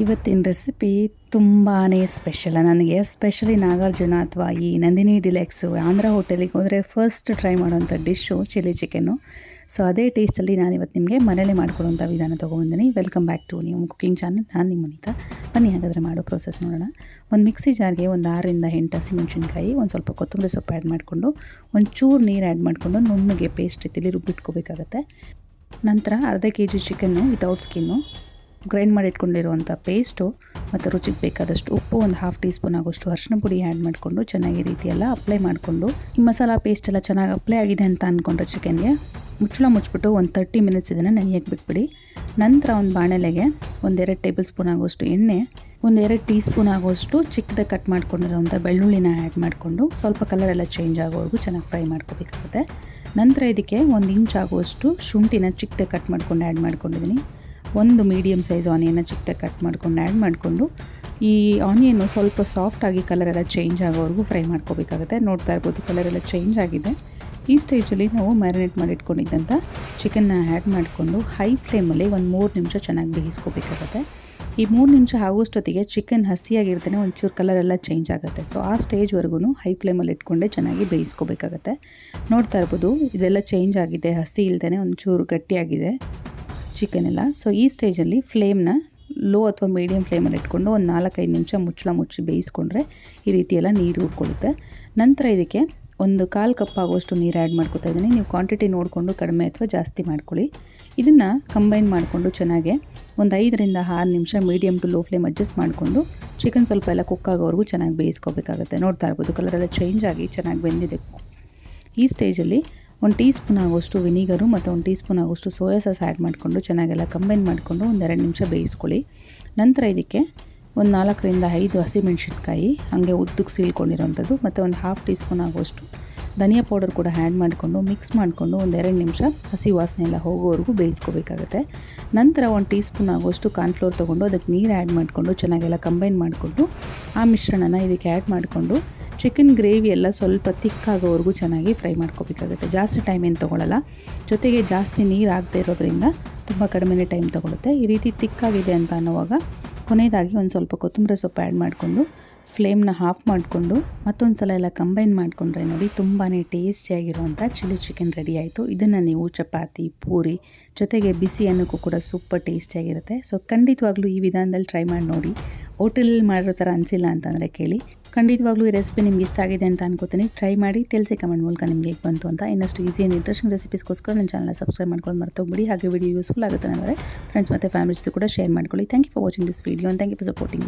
ಇವತ್ತಿನ ರೆಸಿಪಿ ತುಂಬಾ ಸ್ಪೆಷಲ್ ನನಗೆ ಸ್ಪೆಷಲಿ ನಾಗಾರ್ಜುನ ಅಥವಾ ಈ ನಂದಿನಿ ಡಿಲೆಕ್ಸು ಆಂಧ್ರ ಹೋಟೆಲಿಗೆ ಹೋದರೆ ಫಸ್ಟ್ ಟ್ರೈ ಮಾಡುವಂಥ ಡಿಶ್ಶು ಚಿಲ್ಲಿ ಚಿಕನ್ನು ಸೊ ಅದೇ ಟೇಸ್ಟಲ್ಲಿ ನಾನು ಇವತ್ತು ನಿಮಗೆ ಮನೇಲಿ ಮಾಡ್ಕೊಳ್ಳೋಂಥ ವಿಧಾನ ತೊಗೊಂಬಂದಿನಿ. ವೆಲ್ಕಮ್ ಬ್ಯಾಕ್ ಟು ನೀವು ಕುಕಿಂಗ್ ಚಾನಲ್ ನಾನು ನಿಮ್ಮ ಅನಿತಾ. ಬನ್ನಿ ಹಾಗಾದರೆ ಮಾಡೋ ಪ್ರೋಸೆಸ್ ನೋಡೋಣ. ಒಂದು ಮಿಕ್ಸಿ ಜಾರ್ಗೆ ಒಂದು ಆರರಿಂದ ಎಂಟು ಹಸಿಮೆಣ್ಸಿನ್ಕಾಯಿ, ಒಂದು ಸ್ವಲ್ಪ ಕೊತ್ತಂಬರಿ ಸೊಪ್ಪು ಆ್ಯಡ್ ಮಾಡಿಕೊಂಡು, ಒಂದು ಚೂರು ನೀರು ಆ್ಯಡ್ ಮಾಡಿಕೊಂಡು ನುಣ್ಣಗೆ ಪೇಸ್ಟ್ ರೀತಿಲಿ ರುಬ್ಬಿಟ್ಕೋಬೇಕಾಗತ್ತೆ. ನಂತರ ಅರ್ಧ K G chicken without skin grind ಮಾಡಿ ಇಟ್ಕೊಂಡಿರುವಂಥ ಪೇಸ್ಟು ಮತ್ತು ರುಚಿಗೆ ಬೇಕಾದಷ್ಟು ಉಪ್ಪು ಒಂದು ಹಾಫ್ ಟೀ ಸ್ಪೂನ್ ಆಗೋಷ್ಟು ಅರಿಶಿನ ಪುಡಿ ಆ್ಯಡ್ ಮಾಡಿಕೊಂಡು ಚೆನ್ನಾಗಿ ರೀತಿಯೆಲ್ಲ ಅಪ್ಲೈ ಮಾಡಿಕೊಂಡು ಈ ಮಸಾಲ ಪೇಸ್ಟ್ ಎಲ್ಲ ಚೆನ್ನಾಗಿ ಅಪ್ಲೈ ಆಗಿದೆ ಅಂತ ಅಂದ್ಕೊಂಡ್ರೆ ಚಿಕನ್ಗೆ ಮುಚ್ಚಳ ಮುಚ್ಚಿಬಿಟ್ಟು ಒಂದು ತರ್ಟಿ ಮಿನಿಟ್ಸ್ ಇದನ್ನು ನೆನೆಯಕ್ಕೆ ಬಿಟ್ಬಿಡಿ. ನಂತರ ಒಂದು ಬಾಣಲೆಗೆ ಒಂದೆರಡು ಟೇಬಲ್ ಸ್ಪೂನ್ ಆಗೋಷ್ಟು ಎಣ್ಣೆ ಒಂದೆರಡು ಟೀ ಸ್ಪೂನ್ ಆಗೋಷ್ಟು ಚಿಕ್ಕದಾಗಿ ಕಟ್ ಮಾಡ್ಕೊಂಡಿರೋಂಥ ಬೆಳ್ಳುಳ್ಳಿನ ಆ್ಯಡ್ ಮಾಡಿಕೊಂಡು ಸ್ವಲ್ಪ ಕಲರ್ ಎಲ್ಲ ಚೇಂಜ್ ಆಗೋವರೆಗೂ ಚೆನ್ನಾಗಿ ಫ್ರೈ ಮಾಡ್ಕೋಬೇಕಾಗುತ್ತೆ. ನಂತರ ಇದಕ್ಕೆ ಒಂದು ಇಂಚ್ ಆಗುವಷ್ಟು ಶುಂಠಿನ ಚಿಕ್ಕದಾಗಿ ಕಟ್ ಮಾಡ್ಕೊಂಡು ಆ್ಯಡ್ ಮಾಡ್ಕೊಂಡಿದ್ದೀನಿ. ಒಂದು ಮೀಡಿಯಮ್ ಸೈಜ್ ಆನಿಯನ್ನ ಚಿಕ್ಕದಾಗಿ ಕಟ್ ಮಾಡ್ಕೊಂಡು ಆ್ಯಡ್ ಮಾಡಿಕೊಂಡು, ಈ ಆನಿಯನ್ನು ಸ್ವಲ್ಪ ಸಾಫ್ಟಾಗಿ ಕಲರೆಲ್ಲ ಚೇಂಜ್ ಆಗೋವರೆಗೂ ಫ್ರೈ ಮಾಡ್ಕೋಬೇಕಾಗುತ್ತೆ. ನೋಡ್ತಾ ಇರ್ಬೋದು ಕಲರೆಲ್ಲ ಚೇಂಜ್ ಆಗಿದೆ. ಈ ಸ್ಟೇಜಲ್ಲಿ ನಾವು ಮ್ಯಾರಿನೇಟ್ ಮಾಡಿ ಇಟ್ಕೊಂಡಿದ್ದಂಥ ಚಿಕನ್ನ ಆ್ಯಡ್ ಮಾಡಿಕೊಂಡು ಹೈ ಫ್ಲೇಮಲ್ಲಿ ಒಂದು ಮೂರು ನಿಮಿಷ ಚೆನ್ನಾಗಿ ಬೇಯಿಸ್ಕೋಬೇಕಾಗುತ್ತೆ. ಈ ಮೂರು ನಿಮಿಷ ಆಗೋಷ್ಟೊತ್ತಿಗೆ ಚಿಕನ್ ಹಸಿಯಾಗಿರ್ತಾನೆ, ಒಂಚೂರು ಕಲರೆಲ್ಲ ಚೇಂಜ್ ಆಗುತ್ತೆ. ಸೊ ಆ ಸ್ಟೇಜ್ವರೆಗೂ ಹೈ ಫ್ಲೇಮಲ್ಲಿ ಇಟ್ಕೊಂಡೆ ಚೆನ್ನಾಗಿ ಬೇಯಿಸ್ಕೋಬೇಕಾಗತ್ತೆ. ನೋಡ್ತಾ ಇರ್ಬೋದು, ಇದೆಲ್ಲ ಚೇಂಜ್ ಆಗಿದೆ, ಹಸಿ ಇಲ್ದೇ ಒಂಚೂರು ಗಟ್ಟಿಯಾಗಿದೆ. ಚಿಕನ್ ಎಲ್ಲ. ಸೊ ಈ ಸ್ಟೇಜಲ್ಲಿ ಫ್ಲೇಮ್ನ ಲೋ ಅಥವಾ ಮೀಡಿಯಮ್ ಫ್ಲೇಮಲ್ಲಿ ಇಟ್ಕೊಂಡು ಒಂದು ನಾಲ್ಕೈದು ನಿಮಿಷ ಮುಚ್ಚಳ ಮುಚ್ಚಿ ಬೇಯಿಸ್ಕೊಂಡ್ರೆ ಈ ರೀತಿ ಎಲ್ಲ ನೀರು ಉರ್ಕೊಳ್ಳುತ್ತೆ ನಂತರ ಇದಕ್ಕೆ ಒಂದು ಕಾಲು ಕಪ್ ಆಗುವಷ್ಟು ನೀರು ಆ್ಯಡ್ ಮಾಡ್ಕೊತಾ ಇದ್ದೀನಿ. ನೀವು ಕ್ವಾಂಟಿಟಿ ನೋಡಿಕೊಂಡು ಕಡಿಮೆ ಅಥವಾ ಜಾಸ್ತಿ ಮಾಡ್ಕೊಳ್ಳಿ. ಇದನ್ನು ಕಂಬೈನ್ ಮಾಡಿಕೊಂಡು ಚೆನ್ನಾಗೆ ಒಂದು ಐದರಿಂದ ಆರು ನಿಮಿಷ medium to low flame adjust ಮಾಡಿಕೊಂಡು ಚಿಕನ್ ಸ್ವಲ್ಪ ಎಲ್ಲ ಕುಕ್ ಆಗೋವರೆಗೂ ಚೆನ್ನಾಗಿ ಬೇಯಿಸ್ಕೋಬೇಕಾಗುತ್ತೆ. ನೋಡ್ತಾ ಇರ್ಬೋದು ಕಲರೆಲ್ಲ ಚೇಂಜ್ ಆಗಿ ಚೆನ್ನಾಗಿ ಬೆಂದಿದೆ. ಈ ಸ್ಟೇಜಲ್ಲಿ ಒಂದು ಟೀ ಸ್ಪೂನ್ ಆಗೋಷ್ಟು ವಿನಿಗರು ಮತ್ತು ಒಂದು ಟೀ ಸ್ಪೂನ್ ಆಗೋಷ್ಟು ಸೋಯಾ ಸಾಸ್ ಆ್ಯಡ್ ಮಾಡಿಕೊಂಡು ಚೆನ್ನಾಗೆಲ್ಲ ಕಂಬೈನ್ ಮಾಡಿಕೊಂಡು ಒಂದೆರಡು ನಿಮಿಷ ಬೇಯಿಸ್ಕೊಳ್ಳಿ. ನಂತರ ಇದಕ್ಕೆ ಒಂದು ನಾಲ್ಕರಿಂದ ಐದು ಹಸಿಮೆಣ್ಸಿನ್ಕಾಯಿ, ಹಾಗೆ ಉದ್ದಕ್ಕೆ ಸೀಳ್ಕೊಂಡಿರೋಂಥದ್ದು ಮತ್ತು ಒಂದು ಹಾಫ್ ಟೀ ಸ್ಪೂನ್ ಆಗೋಷ್ಟು ಧನಿಯಾ ಪೌಡರ್ ಕೂಡ ಆ್ಯಡ್ ಮಾಡಿಕೊಂಡು ಮಿಕ್ಸ್ ಮಾಡಿಕೊಂಡು ಒಂದೆರಡು ನಿಮಿಷ ಹಸಿ ವಾಸನೆ ಎಲ್ಲ ಹೋಗೋವರೆಗೂ ಬೇಯಿಸ್ಕೋಬೇಕಾಗುತ್ತೆ. ನಂತರ ಒಂದು ಟೀ ಸ್ಪೂನ್ ಆಗೋಷ್ಟು ಕಾರ್ನ್ಫ್ಲೋರ್ ತೊಗೊಂಡು ಅದಕ್ಕೆ ನೀರು ಆ್ಯಡ್ ಮಾಡಿಕೊಂಡು ಚೆನ್ನಾಗೆಲ್ಲ ಕಂಬೈನ್ ಮಾಡಿಕೊಂಡು ಆ ಮಿಶ್ರಣನ ಇದಕ್ಕೆ ಆ್ಯಡ್ ಮಾಡಿಕೊಂಡು ಚಿಕನ್ ಗ್ರೇವಿ ಎಲ್ಲ ಸ್ವಲ್ಪ ತಿಕ್ಕಾಗೋವರೆಗೂ ಚೆನ್ನಾಗಿ ಫ್ರೈ ಮಾಡ್ಕೋಬೇಕಾಗುತ್ತೆ. ಜಾಸ್ತಿ ಟೈಮ್ ಏನು ತೊಗೊಳ್ಳಲ್ಲ ಜೊತೆಗೆ ಜಾಸ್ತಿ ನೀರು ಆಗದೆ ಇರೋದ್ರಿಂದ ತುಂಬ ಕಡಿಮೆ ಟೈಮ್ ತೊಗೊಳುತ್ತೆ. ಈ ರೀತಿ ತಿಕ್ಕಾಗಿದೆ ಅಂತ ಅನ್ನುವಾಗ ಕೊನೆಯದಾಗಿ ಒಂದು ಸ್ವಲ್ಪ ಕೊತ್ತಂಬರಿ ಸೊಪ್ಪು ಆ್ಯಡ್ ಮಾಡಿಕೊಂಡು ಫ್ಲೇಮ್ನ ಹಾಫ್ ಮಾಡಿಕೊಂಡು, ಮತ್ತೊಂದು ಸಲ ಎಲ್ಲ ಕಂಬೈನ್ ಮಾಡಿಕೊಂಡ್ರೆ ನೋಡಿ ತುಂಬಾ ಟೇಸ್ಟಿಯಾಗಿರುವಂಥ ಚಿಲ್ಲಿ ಚಿಕನ್ ರೆಡಿ ಆಯಿತು. ಇದನ್ನು ನೀವು ಚಪಾತಿ, ಪೂರಿ ಜೊತೆಗೆ ಬಿಸಿ ಅನ್ನಕ್ಕೂ ಕೂಡ ಸೂಪರ್ ಟೇಸ್ಟಿಯಾಗಿರುತ್ತೆ ಸೊ ಖಂಡಿತವಾಗ್ಲೂ ಈ ವಿಧಾನದಲ್ಲಿ ಟ್ರೈ ಮಾಡಿ ನೋಡಿ. ಹೋಟೆಲಲ್ಲಿ ಮಾಡಿರೋ ಥರ ಅನಿಸಿಲ್ಲ ಅಂತಂದರೆ ಕೇಳಿ. ಖಂಡಿತವಾಗ್ಲೂ ಈ ರೆಸಿಪಿ ನಿಮ್ಗೆ ಇಷ್ಟ ಆಗಿದೆ ಅಂತ ಅನ್ಕೋತೀನಿ. ಟ್ರೈ ಮಾಡಿ, ತಿಳಿಸಿ ಕಮೆಂಟ್ ಮೂಲಕ ನಿಮಗೆ ಹೇಗೆ ಬಂತು ಅಂತ. ಇನ್ನಷ್ಟು ಈಸಿ ಆ್ಯಂಡ್ ಇಂಟ್ರೆಸ್ಟಿಂಗ್ ರೆಸಿಪೀಸ್ಗೋಸ್ಕರ ನನ್ನ ಚಾನಲ್ ಸಬ್ಸ್ಕ್ರೈಬ್ ಮಾಡ್ಕೊಂಡು ಮರ್ತೋಗ್ಬಿಡಿ. ಹಾಗೆ ವಿಡಿಯೋ ಯೂಸ್ಫುಲ್ ಆಗುತ್ತೆ ಅಂದರೆ ಫ್ರೆಂಡ್ಸ್ ಮತ್ತು ಫ್ಯಾಮಿಲಿ ಜೊತೆ ಕೂಡ ಶೇರ್ ಮಾಡ್ಕೊಳ್ಳಿ. Thank you for watching this video and thank you for supporting